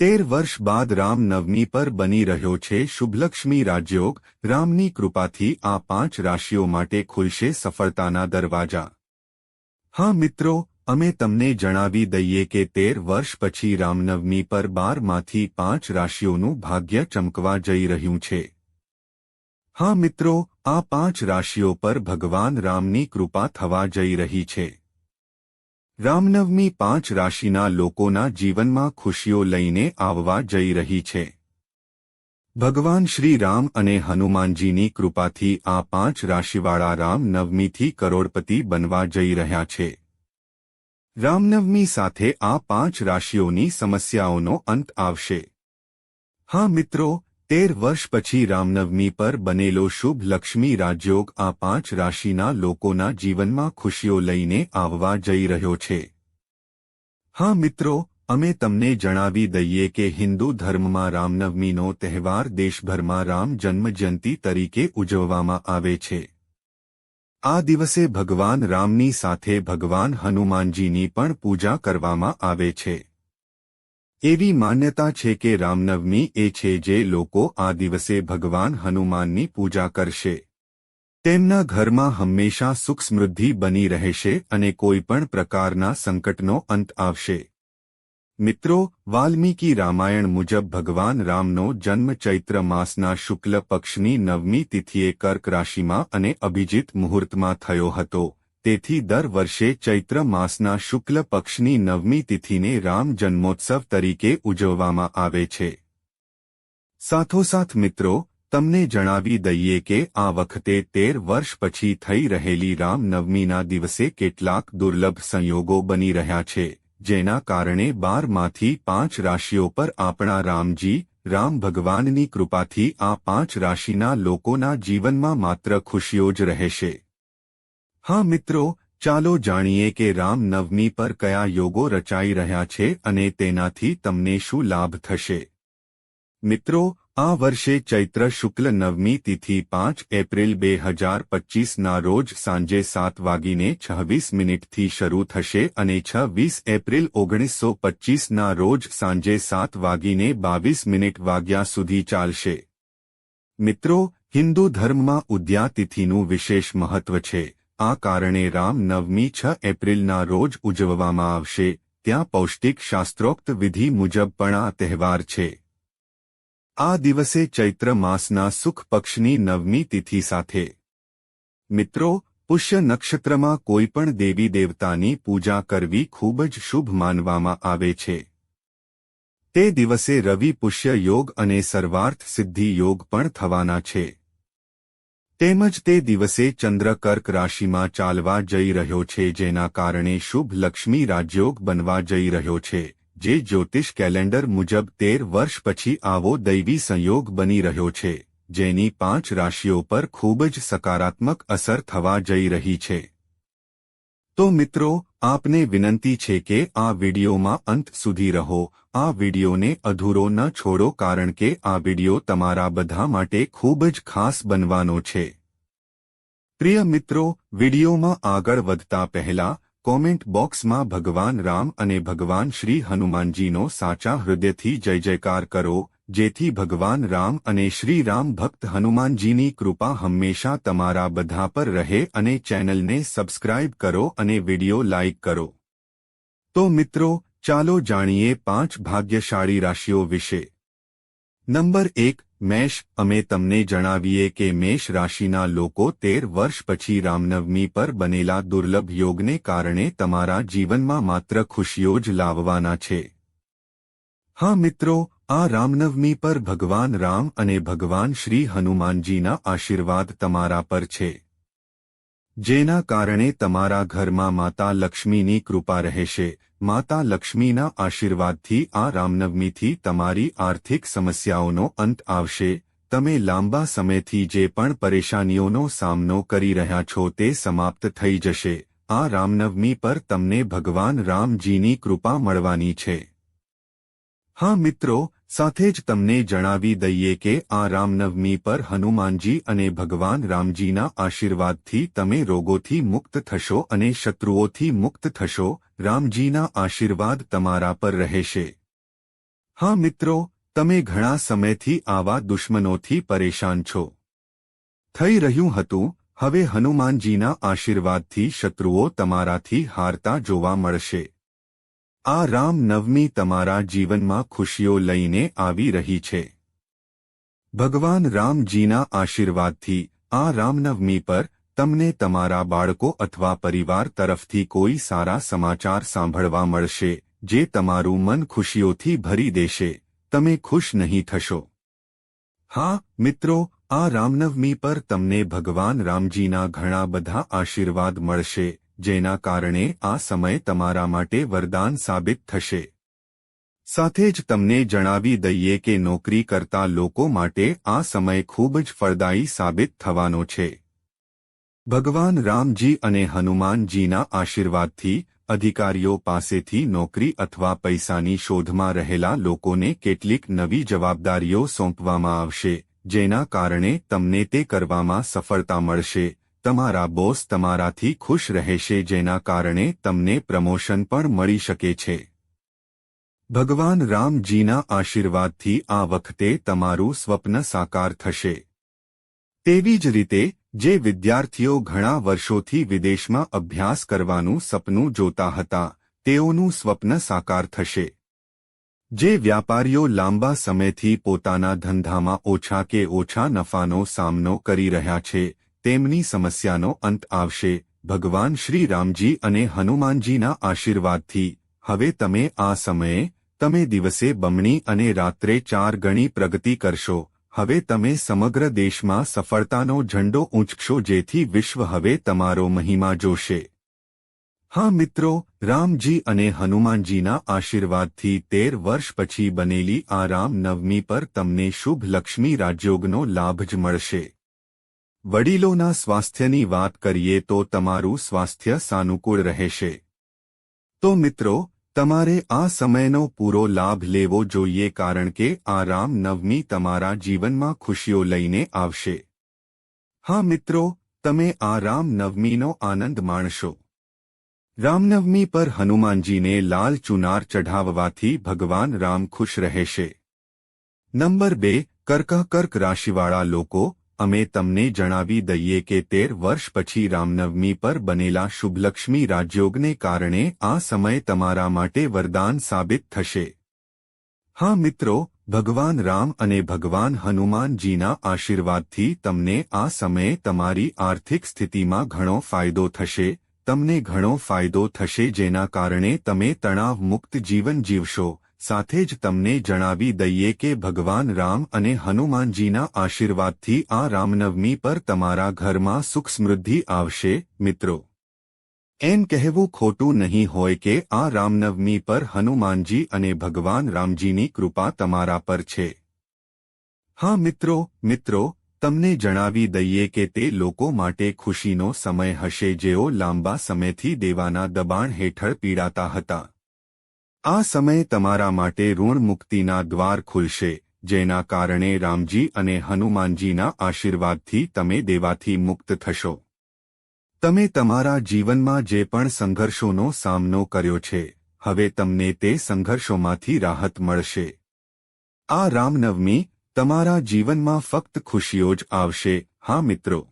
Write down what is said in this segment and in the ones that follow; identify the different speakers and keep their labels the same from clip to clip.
Speaker 1: તેર વર્ષ બાદ રામનવમી પર બની રહ્યો છે શુભલક્ષ્મી રાજયોગ. રામની કૃપાથી આ પાંચ રાશિઓ માટે ખુલશે સફળતાના દરવાજા. હા મિત્રો, અમે તમને જણાવી દઈએ કે તેર વર્ષ પછી રામનવમી પર બારમાંથી પાંચ રાશિઓનું ભાગ્ય ચમકવા જઈ રહ્યું છે. હા મિત્રો, આ પાંચ રાશિઓ પર ભગવાન રામની કૃપા થવા જઈ રહી છે. રામનવમી પાંચ રાશિના લોકોના જીવનમાં ખુશીઓ લઈને આવવા જઈ રહી છે. ભગવાન શ્રી રામ અને હનુમાનજીની કૃપાથી આ પાંચ રાશિવાળા રામનવમીથી કરોડપતિ બનવા જઈ રહ્યા છે. રામનવમી સાથે આ પાંચ રાશિઓની સમસ્યાઓનો અંત આવશે. હા મિત્રો તેર વર્ષ પછી રામનવમી પર બનેલો શુભ લક્ષ્મી રાજયોગ આ પાંચ રાશિના લોકોના જીવનમાં ખુશીઓ લઈને આવવા જઈ રહ્યો છે. હા મિત્રો, અમે તમને જણાવી દઈએ કે હિન્દુ ધર્મમાં રામનવમીનો તહેવાર દેશભરમાં રામ જન્મજયંતિ તરીકે ઉજવવામાં આવે છે. આ દિવસે ભગવાન રામની સાથે ભગવાન હનુમાનજીની પણ પૂજા કરવામાં આવે છે. એવી માન્યતા છે કે રામનવમી એ છે જે લોકો આ દિવસે ભગવાન હનુમાનની પૂજા કરશે. તેમના ઘરમાં હંમેશા સુખ સમૃદ્ધિ બની રહેશે અને કોઈપણ પ્રકારના સંકટનો અંત આવશે. મિત્રો, વાલ્મીકી રામાયણ મુજબ ભગવાન રામનો જન્મ ચૈત્ર માસના શુક્લ પક્ષની નવમી તિથિએ કર્ક રાશિમાં અને અભિજીત મુહૂર્તમાં થયો હતો. તેથી દર વર્ષે ચૈત્ર માસના શુક્લ પક્ષની નવમી તિથિને રામ જન્મોત્સવ તરીકે ઉજવવામાં આવે છે. સાથોસાથ મિત્રો, તમને જણાવી દઈએ કે આ વખતે તેર વર્ષ પછી થઈ રહેલી રામનવમીના દિવસે કેટલાક દુર્લભ સંયોગો બની રહ્યા છે, જેના કારણે બારમાંથી પાંચ રાશિઓ પર આપણા રામજી, રામ ભગવાનની કૃપાથી આ પાંચ રાશિના લોકોના જીવનમાં માત્ર ખુશીઓ જ રહેશે. હા મિત્રો, ચાલો જાણીએ કે રામ નવમી પર કયા યોગો રચાઈ રહ્યા છે અને તેનાથી તમને શું લાભ થશે. મિત્રો, આ વર્ષે ચૈત્ર શુક્લ નવમી તિથિ પાંચ એપ્રિલ બે હજાર પચ્ચીસના રોજ સાંજે સાત વાગીને છવ્વીસ મિનિટથી શરૂ થશે અને છવ્વીસ એપ્રિલ ઓગણીસો પચ્ચીસના રોજ સાંજે સાત વાગીને બાવીસ મિનિટ વાગ્યા સુધી ચાલશે. મિત્રો, હિન્દુ ધર્મમાં ઉદ્યા તિથિનું વિશેષ મહત્વ છે. આ કારણે રામનવમી છ એપ્રિલના રોજ ઉજવવામાં આવશે, ત્યાં પૌષ્ટિક શાસ્ત્રોક્ત વિધિ મુજબ પણ આ તહેવાર છે. આ દિવસે ચૈત્ર માસના સુખ પક્ષની નવમી તિથિ સાથે. મિત્રો, પુષ્ય નક્ષત્રમાં કોઈપણ દેવી દેવતાની પૂજા કરવી ખૂબ જ શુભ માનવામાં આવે છે. તે દિવસે રવિ પુષ્ય યોગ અને સર્વાર્થ સિદ્ધિ યોગ પણ થવાના છે. તેમજ તે દિવસે ચંદ્ર કર્ક રાશિમાં ચાલવા જઈ રહ્યો છે, જેના કારણે શુભ લક્ષ્મી રાજયોગ બનવા જઈ રહ્યો છે. જે જ્યોતિષ કેલેન્ડર મુજબ તેર વર્ષ પછી આવો દૈવી સંયોગ બની રહ્યો છે, જેની પાંચ રાશિઓ પર ખૂબ જ સકારાત્મક અસર થવા જઈ રહી છે. તો મિત્રો આપને વિનંતી છે કે આ વિડીયોમાં અંત સુધી રહો. આ વિડીયોને અધૂરો ન છોડો કારણ કે આ વીડિયો તમારા બધા માટે ખૂબ જ ખાસ બનવાનો છે. પ્રિય મિત્રો, વિડીયોમાં આગળ વધતા પહેલા, કોમેન્ટ બોક્સમાં ભગવાન રામ અને ભગવાન શ્રી હનુમાનજીનો સાચા હૃદયથી જય જયકાર કરો. જેથી ભગવાન રામ અને શ્રી રામ ભક્ત હનુમાનજીની કૃપા હંમેશા તમારા બધા પર રહે અને ચેનલને સબસ્ક્રાઇબ કરો અને વિડિયો લાઇક કરો. તો મિત્રો, ચાલો જાણીએ પાંચ ભાગ્યશાળી રાશિઓ વિશે. નંબર એક, મેષ, અમે તમને જણાવીએ કે મેષ રાશિના લોકો તેર વર્ષ પછી રામનવમી પર બનેલા દુર્લભ યોગને કારણે તમારા જીવનમાં માત્ર ખુશીઓ જ લાવવાના છે. હા મિત્રો આ રામનવમી પર ભગવાન રામ અને ભગવાન શ્રી હનુમાનજીના આશીર્વાદ તમારા પર છે. જેના કારણે તમારા ઘરમાં માતા લક્ષ્મીની કૃપા રહેશે. માતા લક્ષ્મીના આશીર્વાદથી આ રામનવમીથી તમારી આર્થિક સમસ્યાઓનો અંત આવશે. તમે લાંબા સમયથી જે પણ પરેશાનીઓનો સામનો કરી રહ્યા છો તે સમાપ્ત થઈ જશે. આ રામનવમી પર તમને ભગવાન રામજીની કૃપા મળવાની છે. હા મિત્રો સાથે જ તમને જણાવી દઈએ કે આ રામનવમી પર હનુમાનજી અને ભગવાન રામજીના આશીર્વાદથી તમે રોગોથી મુક્ત થશો અને શત્રુઓથી મુક્ત થશો, રામજીના આશીર્વાદ તમારા પર રહેશે. હા મિત્રો, તમે ઘણા સમયથી આવા દુશ્મનોથી પરેશાન છો. થઈ રહ્યું હતું, હવે હનુમાનજીના આશીર્વાદથી શત્રુઓ તમારાથી હારતા જોવા મળશે. આ રામનવમી તમારા જીવનમાં ખુશીઓ લઈને આવી રહી છે. ભગવાન રામજીના આશીર્વાદથી આ રામનવમી પર તમને તમારા બાળકો અથવા પરિવાર તરફથી કોઈ સારા સમાચાર સાંભળવા મળશે, જે તમારું મન ખુશીઓથી ભરી દેશે, તમે ખુશ નહીં થશો. હા, મિત્રો, આ રામનવમી પર તમને ભગવાન રામજીના ઘણા બધા આશીર્વાદ મળશે જેના કારણે આ સમય તમારા માટે વરદાન સાબિત થશે. સાથે જ તમને જણાવી દઈએ કે નોકરી કરતા લોકો માટે આ સમય ખૂબ જ ફળદાયી સાબિત થવાનો છે. ભગવાન રામજી અને હનુમાનજીના આશીર્વાદથી અધિકારીઓ પાસેથી નોકરી અથવા પૈસાની શોધમાં રહેલા લોકોને કેટલીક નવી જવાબદારીઓ સોંપવામાં આવશે, જેના કારણે તમને તે કરવામાં સફળતા મળશે. તમારા બોસ તમારાથી ખુશ રહેશે જેના કારણે તમને પ્રમોશન પણ મળી શકે છે. ભગવાન રામજીના આશીર્વાદથી આ વખતે તમારું સ્વપ્ન સાકાર થશે. તેવી જ રીતે, જે વિદ્યાર્થીઓ ઘણા વર્ષોથી વિદેશમાં અભ્યાસ કરવાનું સપનું જોતા હતા, તેઓનું સ્વપ્ન સાકાર થશે. જે વ્યાપારીઓ લાંબા સમયથી પોતાના ધંધામાં ઓછા કે ઓછા નફાનો સામનો કરી રહ્યા છે તેમની સમસ્યાનો અંત આવશે. ભગવાન શ્રી રામજી અને હનુમાનજીના આશીર્વાદથી, હવે તમે આ સમયે, તમે દિવસે બમણી અને રાત્રે ચાર ગણી પ્રગતિ કરશો. હવે તમે સમગ્ર દેશમાં સફળતાનો ઝંડો ઊંચકશો જેથી વિશ્વ હવે તમારો મહિમા જોશે. હા મિત્રો, રામજી અને હનુમાનજીના આશીર્વાદથી તેર વર્ષ પછી બનેલી આ રામ નવમી પર તમને શુભ લક્ષ્મી રાજયોગનો લાભ જ મળશે. વડીલોના સ્વાસ્થ્યની વાત કરીએ તો તમારું સ્વાસ્થ્ય સાનુકૂળ રહેશે. તો મિત્રો, તમારે આ સમયનો પૂરો લાભ લેવો જોઈએ કારણ કે આ રામ નવમી તમારા જીવનમાં ખુશીઓ લઈને આવશે. હા મિત્રો, તમે આ રામ નવમીનો આનંદ માણશો. રામનવમી પર હનુમાનજીને લાલ ચુનાર ચઢાવવાથી ભગવાન રામ ખુશ રહેશે. નંબર બે, કર્ક કર્ક રાશિવાળા લોકો અમે તમને જણાવી દઈએ કે તેર વર્ષ પછી રામનવમી પર બનેલા શુભલક્ષ્મી રાજયોગને કારણે આ સમય તમારા માટે વરદાન સાબિત થશે. હા મિત્રો, ભગવાન રામ અને ભગવાન હનુમાનજીના આશીર્વાદથી તમને આ સમયે તમારી આર્થિક સ્થિતિમાં ઘણો ફાયદો થશે, તમને ઘણો ફાયદો થશે જેના કારણે તમે તણાવ મુક્ત જીવન જીવશો. સાથે જ તમને જણાવી દઈએ કે ભગવાન રામ અને હનુમાનજીના આશીર્વાદથી આ રામનવમી પર તમારા ઘરમાં સુખ સમૃદ્ધિ આવશે, મિત્રો. એમ કહેવું ખોટું નહીં હોય કે આ રામનવમી પર હનુમાનજી અને ભગવાન રામજીની કૃપા તમારા પર છે. હા, મિત્રો મિત્રો, તમને જણાવી દઈએ કે તે લોકો માટે ખુશીનો સમય હશે જેઓ લાંબા સમયથી દેવાના દબાણ હેઠળ પીડાતા હતા. આ સમય તમારા માટે ઋણ મુક્તિના દ્વાર ખુલશે, જેના કારણે રામજી અને હનુમાનજીના આશીર્વાદથી તમે દેવાથી મુક્ત થશો. તમે તમારા જીવનમાં જે પણ સંઘર્ષોનો સામનો કર્યો છે, હવે તમને તે સંઘર્ષોમાંથી રાહત મળશે. આ રામનવમી તમારા જીવનમાં ફક્ત ખુશીઓ જ આવશે. હા મિત્રો.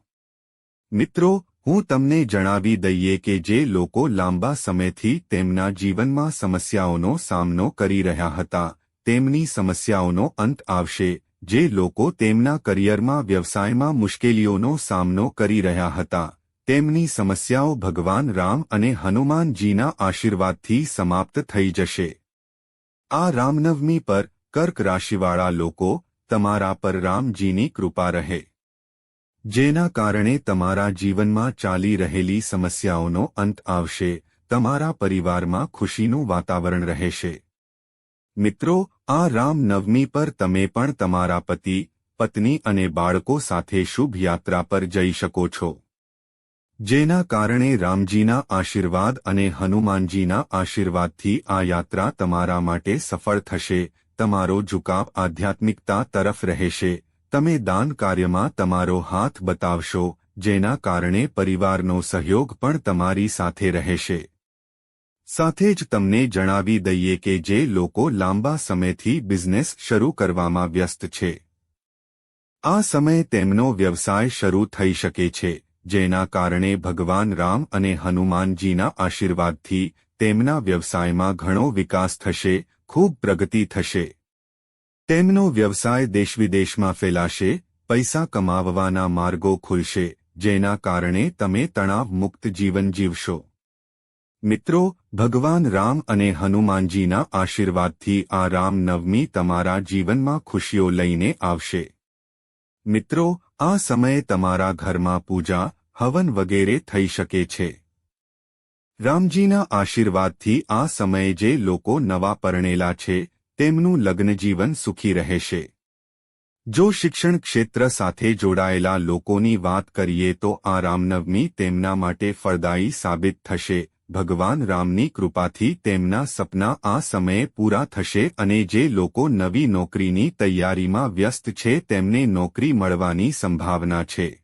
Speaker 1: મિત્રો હું તમને જણાવી દઈએ કે જે લોકો લાંબા સમયથી તેમના જીવનમાં સમસ્યાઓનો સામનો કરી રહ્યા હતા, તેમની સમસ્યાઓનો અંત આવશે, જે લોકો તેમના કરિયરમાં વ્યવસાયમાં મુશ્કેલીઓનો સામનો કરી રહ્યા હતા. તેમની સમસ્યાઓ ભગવાન રામ અને હનુમાનજીના આશીર્વાદથી સમાપ્ત થઈ જશે. આ રામનવમી પર કર્ક રાશિવાળા લોકો તમારા પર રામજીની કૃપા રહે. જેના કારણે તમારા જીવનમાં ચાલી રહેલી સમસ્યાઓનો અંત આવશે, તમારા પરિવારમાં ખુશીનું વાતાવરણ રહેશે. મિત્રો, આ રામ નવમી પર તમે પણ તમારા પતિ, પત્ની અને બાળકો સાથે શુભ યાત્રા પર જઈ શકો છો. જેના કારણે રામજીના આશીર્વાદ અને હનુમાનજીના આશીર્વાદથી આ યાત્રા તમારા માટે સફળ થશે, તમારો ઝુકાવ આધ્યાત્મિકતા તરફ રહેશે તમે દાન કાર્યમાં તમારો હાથ બતાવશો, જેના કારણે પરિવારનો સહયોગ પણ તમારી સાથે રહેશે. સાથે જ તમને જણાવી દઈએ કે જે લોકો લાંબા સમયથી બિઝનેસ શરૂ કરવામાં વ્યસ્ત છે. આ સમયે તેમનો વ્યવસાય શરૂ થઈ શકે છે, જેના કારણે ભગવાન રામ અને હનુમાનજીના આશીર્વાદથી તેમના વ્યવસાયમાં ઘણો વિકાસ થશે, ખૂબ પ્રગતિ થશે. તેમનો વ્યવસાય દેશવિદેશમાં ફેલાશે, પૈસા કમાવવાના માર્ગો ખુલશે, જેના કારણે તમે તણાવ મુક્ત જીવન જીવશો. મિત્રો, ભગવાન રામ અને હનુમાનજીના આશીર્વાદથી આ રામનવમી તમારા જીવનમાં ખુશીઓ લઈને આવશે. મિત્રો, આ સમયે તમારા ઘરમાં પૂજા, હવન વગેરે થઈ શકે છે. રામજીના આશીર્વાદથી આ સમયે જે લોકો નવા પરણેલા છે તેમનું લગ્નજીવન સુખી રહેશે. જો શિક્ષણ ક્ષેત્ર સાથે જોડાયેલા લોકોની વાત કરીએ તો આ રામનવમી તેમના માટે ફળદાયી સાબિત થશે. ભગવાન રામની કૃપાથી તેમના સપના આ સમયે પૂરા થશે અને જે લોકો નવી નોકરીની તૈયારીમાં વ્યસ્ત છે તેમને નોકરી મળવાની સંભાવના છે.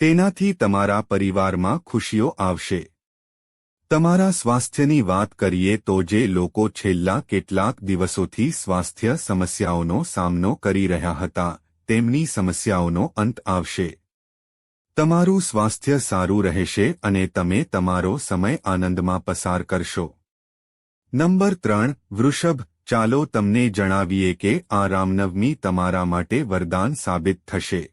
Speaker 1: તેનાથી તમારા પરિવારમાં ખુશીઓ આવશે. તમારા સ્વાસ્થ્યની વાત કરીએ તો જે લોકો છેલ્લા કેટલાક દિવસોથી સ્વાસ્થ્ય સમસ્યાઓનો સામનો કરી રહ્યા હતા, તેમની સમસ્યાઓનો અંત આવશે. તમારું સ્વાસ્થ્ય સારું રહેશે અને તમે તમારો સમય આનંદમાં પસાર કરશો. નંબર ત્રણ, વૃષભ, ચાલો તમને જણાવીએ કે આ રામનવમી તમારા માટે વરદાન સાબિત થશે.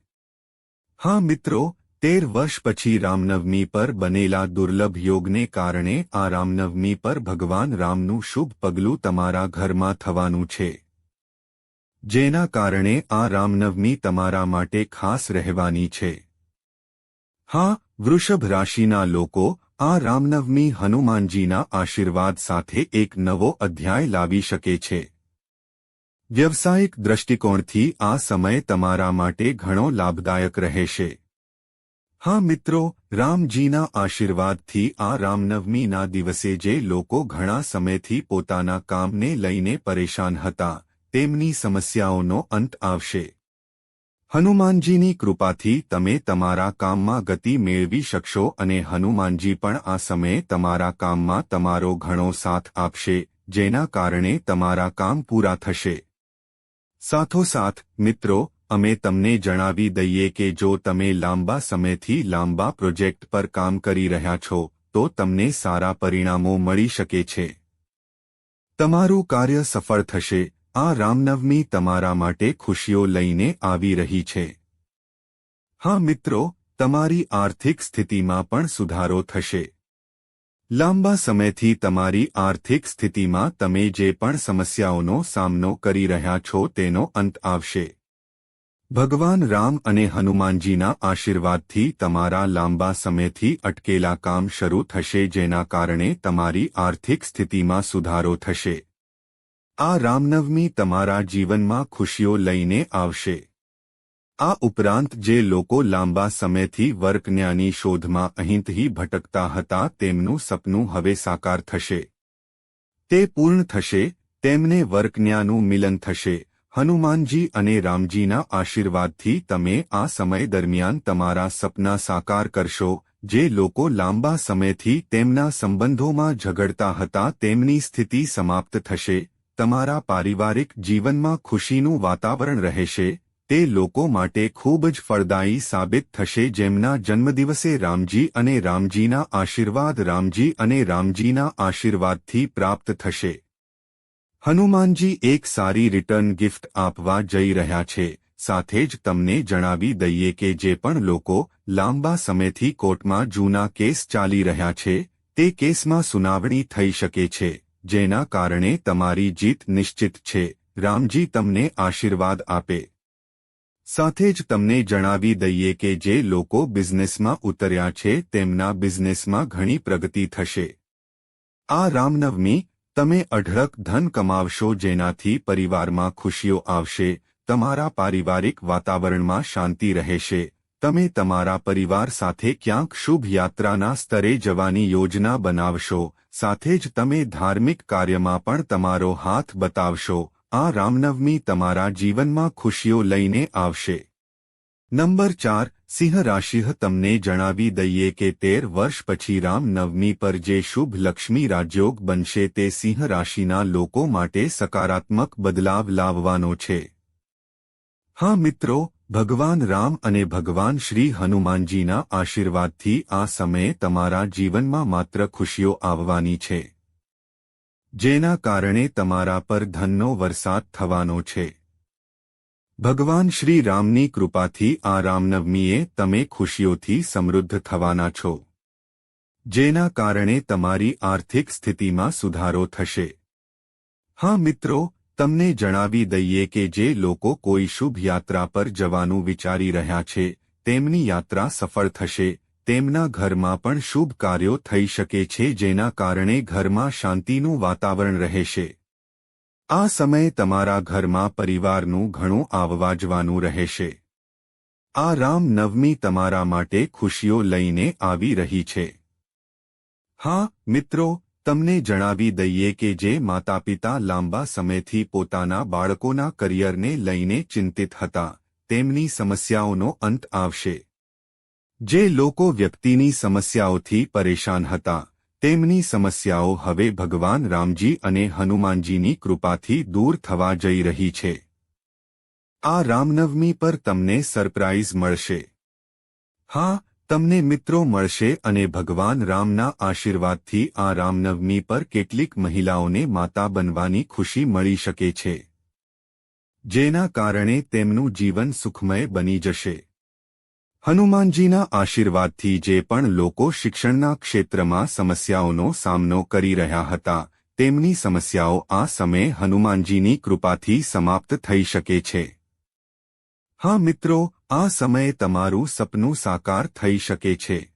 Speaker 1: હા મિત્રો તેર વર્ષ પછી રામનવમી પર બનેલા દુર્લભ યોગને કારણે આ રામનવમી પર ભગવાન રામનું શુભ પગલું તમારા ઘરમાં થવાનું છે. જેના કારણે આ રામનવમી તમારા માટે ખાસ રહેવાની છે. હા, વૃષભ રાશિના લોકો, આ રામનવમી હનુમાનજીના આશીર્વાદ સાથે એક નવો અધ્યાય લાવી શકે છે. વ્યવસાયિક દ્રષ્ટિકોણથી આ સમય તમારા માટે ઘણો લાભદાયક રહેશે. હા મિત્રો, રામજીના આશીર્વાદથી આ રામનવમીના દિવસે જે લોકો ઘણા સમયથી પોતાના કામને લઈને પરેશાન હતા, તેમની સમસ્યાઓનો અંત આવશે. હનુમાનજીની કૃપાથી તમે તમારા કામમાં ગતિ મેળવી શકશો અને હનુમાનજી પણ આ સમયે તમારા કામમાં તમારો ઘણો સાથ આપશે, જેના કારણે તમારા કામ પૂરા થશે. સાથોસાથ, મિત્રો અમે તમને જણાવી દઈએ કે જો તમે લાંબા સમયથી લાંબા પ્રોજેક્ટ પર કામ કરી રહ્યા છો, તો તમને સારા પરિણામો મળી શકે છે. તમારું કાર્ય સફળ થશે. આ રામનવમી તમારા માટે ખુશીઓ લઈને આવી રહી છે. હા મિત્રો, તમારી આર્થિક સ્થિતિમાં પણ સુધારો થશે. લાંબા સમયથી તમારી આર્થિક સ્થિતિમાં તમે જે પણ સમસ્યાઓનો સામનો કરી રહ્યા છો તેનો અંત આવશે. ભગવાન રામ અને હનુમાનજીના આશીર્વાદથી તમારા લાંબા સમયથી અટકેલા કામ શરૂ થશે જેના કારણે તમારી આર્થિક સ્થિતિમાં સુધારો થશે. આ રામનવમી તમારા જીવનમાં ખુશીઓ લઈને આવશે. આ ઉપરાંત જે લોકો લાંબા સમયથી વર્કન્યાની શોધમાં અહીંથી ભટકતા હતા તેમનું સપનું હવે સાકાર થશે. તે પૂર્ણ થશે, તેમને વર્કન્યાનું મિલન થશે. હનુમાનજી અને રામજીના આશીર્વાદથી તમે આ સમય દરમિયાન તમારા સપના સાકાર કરશો, જે લોકો લાંબા સમયથી તેમના સંબંધોમાં ઝઘડતા હતા તેમની સ્થિતિ સમાપ્ત થશે, તમારા પારિવારિક જીવનમાં ખુશીનું વાતાવરણ રહેશે, તે લોકો માટે ખૂબ જ ફળદાયી સાબિત થશે જેમના જન્મદિવસે રામજી અને રામજીના આશીર્વાદ રામજી અને રામજીના આશીર્વાદથી પ્રાપ્ત થશે. હનુમાનજી એક સારી રિટર્ન ગિફ્ટ આપવા જઈ રહ્યા છે, સાથે જ તમને જણાવી દઈએ કે જે પણ લોકો લાંબા સમયથી કોર્ટમાં જૂના કેસ ચાલી રહ્યા છે, તે કેસમાં સુનાવણી થઈ શકે છે, જેના કારણે તમારી જીત નિશ્ચિત છે, રામજી તમને આશીર્વાદ આપે. સાથે જ તમને જણાવી દઈએ કે જે લોકો બિઝનેસમાં ઉતર્યા છે, તેમના બિઝનેસમાં ઘણી પ્રગતિ થશે. આ રામનવમી તમે અઢળક ધન કમાવશો જેનાથી પરિવારમાં ખુશીઓ આવશે, તમારા પારિવારિક વાતાવરણમાં શાંતિ રહેશે, તમે તમારા પરિવાર સાથે ક્યાંક શુભ યાત્રાના સ્તરે જવાની યોજના બનાવશો, સાથે જ તમે ધાર્મિક કાર્યમાં પણ તમારો હાથ બતાવશો, આ રામનવમી તમારા જીવનમાં ખુશીઓ લઈને આવશે. નંબર ચાર, સિંહ રાશિ તમને જણાવી દઈએ કે તેર વર્ષ પછી રામનવમી પર જે શુભ લક્ષ્મી રાજયોગ બનશે તે સિંહ રાશિના લોકો માટે સકારાત્મક બદલાવ લાવવાનો છે. હા મિત્રો, ભગવાન રામ અને ભગવાન શ્રી હનુમાનજીના આશીર્વાદથી આ સમયે તમારા જીવનમાં માત્ર ખુશીઓ આવવાની છે. જેના કારણે તમારા પર ધનનો વરસાદ થવાનો છે. ભગવાન શ્રી રામની કૃપાથી આ રામનવમીએ તમે ખુશીઓથી સમૃદ્ધ થવાના છો. જેના કારણે તમારી આર્થિક સ્થિતિમાં સુધારો થશે. હા મિત્રો, તમને જણાવી દઈએ કે જે લોકો કોઈ શુભ યાત્રા પર જવાનું વિચારી રહ્યા છે, તેમની યાત્રા સફળ થશે, તેમના ઘરમાં પણ શુભ કાર્યો થઈ શકે છે જેના કારણે ઘરમાં શાંતિનું વાતાવરણ રહેશે. આ સમયે તમારા ઘરમાં પરિવારનું ઘણું આવવા જવાનું રહેશે. આ રામ નવમી તમારા માટે ખુશીઓ લઈને આવી રહી છે. હા, મિત્રો, તમને જણાવી દઈએ કે જે માતાપિતા લાંબા સમયથી પોતાના બાળકોના કરિયરને લઈને ચિંતિત હતા, તેમની સમસ્યાઓનો અંત આવશે. જે લોકો વ્યક્તિની સમસ્યાઓથી પરેશાન હતા. તેમની સમસ્યાઓ હવે ભગવાન રામજી અને હનુમાનજીની કૃપાથી દૂર થવા જઈ રહી છે. આ રામનવમી પર તમને સરપ્રાઇઝ મળશે. હા, તમને મિત્રો મળશે અને ભગવાન રામના આશીર્વાદથી આ રામનવમી પર કેટલીક મહિલાઓને માતા બનવાની ખુશી મળી શકે છે. જેના કારણે તેમનું જીવન સુખમય બની જશે. હનુમાનજીના આશીર્વાદથી જે પણ લોકો શિક્ષણના ક્ષેત્રમાં સમસ્યાઓનો સામનો કરી રહ્યા હતા, તેમની સમસ્યાઓ આ સમયે હનુમાનજીની કૃપાથી સમાપ્ત થઈ શકે છે. હા મિત્રો, આ સમયે તમારું સપનું સાકાર થઈ શકે છે.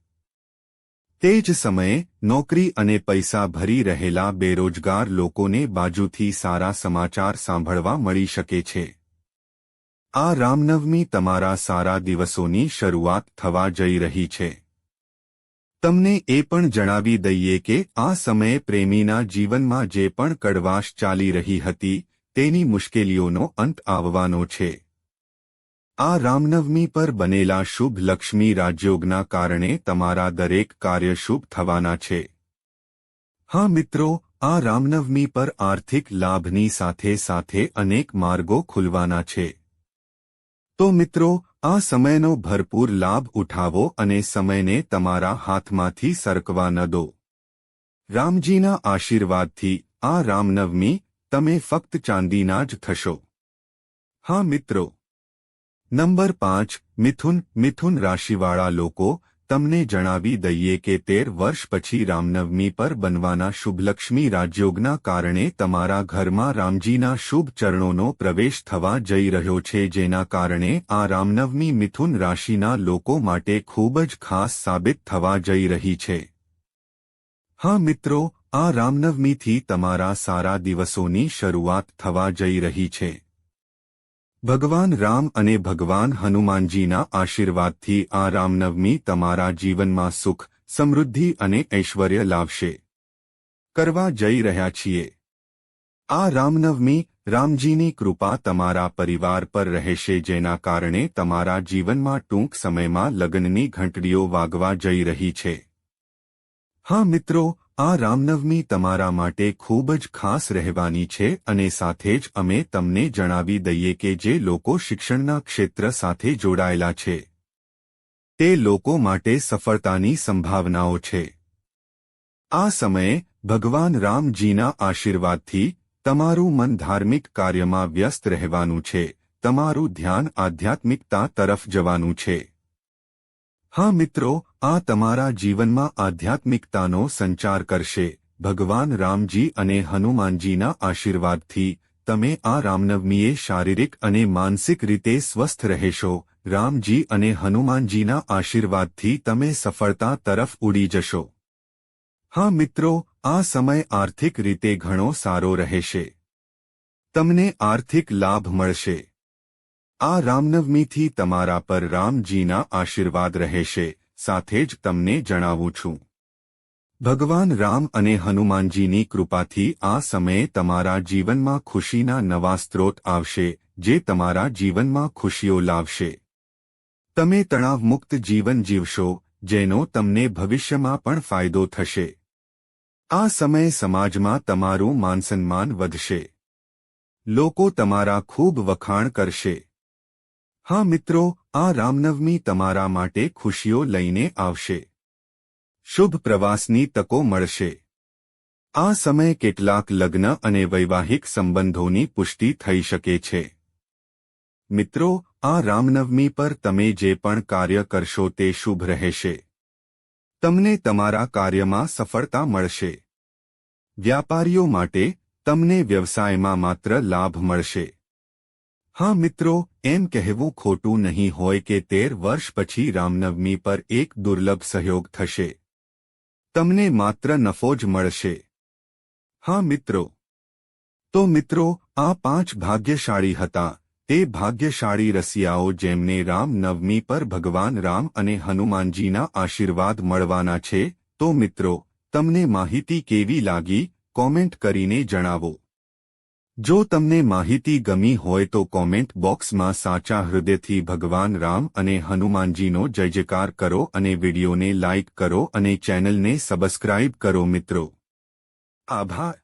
Speaker 1: તે જ સમયે નોકરી અને પૈસા ભરી રહેલા બેરોજગાર લોકોને બાજુથી સારા સમાચાર સાંભળવા મળી શકે છે. આ રામનવમી તમારા સારા દિવસોની શરૂઆત થવા જઈ રહી છે. તમને એ પણ જણાવી દઈએ કે આ સમયે પ્રેમીના જીવનમાં જે પણ કડવાશ ચાલી રહી હતી, તેની મુશ્કેલીઓનો અંત આવવાનો છે. આ રામનવમી પર બનેલા શુભ લક્ષ્મી રાજયોગના કારણે તમારા દરેક કાર્ય શુભ થવાના છે. હા મિત્રો, આ રામનવમી પર આર્થિક લાભની સાથે સાથે અનેક માર્ગો ખુલવાના છે. તો મિત્રો, આ સમયનો ભરપૂર લાભ ઉઠાવો અને સમયને તમારા હાથમાંથી સરકવા ન દો. રામજીના આશીર્વાદથી, આ રામનવમી, તમે ફક્ત ચાંદીના જ થશો. હા મિત્રો. નંબર પાંચ, મિથુન મિથુન રાશિવાળા લોકો તમને જણાવી દઈએ કે તેર વર્ષ પછી રામનવમી પર બનવાના શુભલક્ષ્મી રાજયોગના કારણે તમારા ઘરમાં રામજીના શુભ ચરણોનો પ્રવેશ થવા જઈ રહ્યો છે, જેના કારણે આ રામનવમી મિથુન રાશિના લોકો માટે ખૂબ જ ખાસ સાબિત થવા જઈ રહી છે. હા મિત્રો, આ રામનવમીથી તમારા સારા દિવસોની શરૂઆત થવા જઈ રહી છે. ભગવાન રામ અને ભગવાન હનુમાનજીના આશીર્વાદથી આ રામનવમી તમારા જીવનમાં સુખ, સમૃદ્ધિ અને ઐશ્વર્ય લાવશે. કરવા જઈ રહ્યા છીએ. આ રામનવમી રામજીની કૃપા તમારા પરિવાર પર રહેશે જેના કારણે તમારા જીવનમાં ટૂંક સમયમાં લગ્નની ઘંટડીઓ વાગવા જઈ રહી છે. હા મિત્રો આ રામનવમી તમારા માટે ખૂબ જ ખાસ રહેવાની છે અને સાથે જ અમે તમને જણાવી દઈએ કે જે લોકો શિક્ષણના ક્ષેત્ર સાથે જોડાયેલા છે. તે લોકો માટે સફળતાની સંભાવનાઓ છે. આ સમયે ભગવાન રામજીના આશીર્વાદથી તમારું મન ધાર્મિક કાર્યમાં વ્યસ્ત રહેવાનું છે, તમારું ધ્યાન આધ્યાત્મિકતા તરફ જવાનું છે. હા મિત્રો આ તમારા જીવનમાં આધ્યાત્મિકતાનો સંચાર કરશે. ભગવાન રામજી અને હનુમાનજીના આશીર્વાદથી તમે આ રામનવમીએ શારીરિક અને માનસિક રીતે સ્વસ્થ રહેશો. રામજી અને હનુમાનજીના આશીર્વાદથી તમે સફળતા તરફ ઉડી જશો. હા મિત્રો, આ સમય આર્થિક રીતે ઘણો સારો રહેશે. તમને આર્થિક લાભ મળશે. આ રામનવમીથી તમારા પર રામજીના આશીર્વાદ રહેશે. સાથે જ તમને જણાવું છું. ભગવાન રામ અને હનુમાનજીની કૃપાથી આ સમયે તમારા જીવનમાં ખુશીના નવા સ્ત્રોત આવશે, જે તમારા જીવનમાં ખુશીઓ લાવશે. તમે તણાવમુક્ત જીવન જીવશો, જેનો તમને ભવિષ્યમાં પણ ફાયદો થશે. આ સમયે સમાજમાં તમારું માનસન્માન વધશે. લોકો તમારા ખૂબ વખાણ કરશે. હા મિત્રો આ રામનવમી તમારા માટે ખુશીઓ લઈને આવશે. શુભ પ્રવાસની તકો મળશે. આ સમયે કેટલાક લગ્ન અને વૈવાહિક સંબંધોની પુષ્ટિ થઈ શકે છે. મિત્રો, આ રામનવમી પર તમે જે પણ કાર્ય કરશો તે શુભ રહેશે. તમને તમારા કાર્યમાં સફળતા મળશે. વ્યાપારીઓ માટે તમને વ્યવસાયમાં માત્ર લાભ મળશે. હા મિત્રો, એમ કહેવું ખોટું નહીં હોય કે તેર વર્ષ પછી રામનવમી પર એક દુર્લભ સહયોગ થશે. તમને માત્ર નફો જ મળશે. હા મિત્રો. તો મિત્રો, આ પાંચ ભાગ્યશાળી હતા. તે ભાગ્યશાળી રસિયાઓ જેમને રામનવમી પર ભગવાન રામ અને હનુમાનજીના આશીર્વાદ મળવાના છે, તો મિત્રો, તમને માહિતી કેવી લાગી, કોમેન્ટ કરીને જણાવો. જો તમને માહિતી ગમી હોય તો કોમેન્ટ બોક્સમાં સાચા હૃદયથી ભગવાન રામ અને હનુમાનજીનો જય જયકાર કરો અને વિડીયોને લાઇક કરો અને ચેનલને સબસ્ક્રાઇબ કરો મિત્રો. આભાર.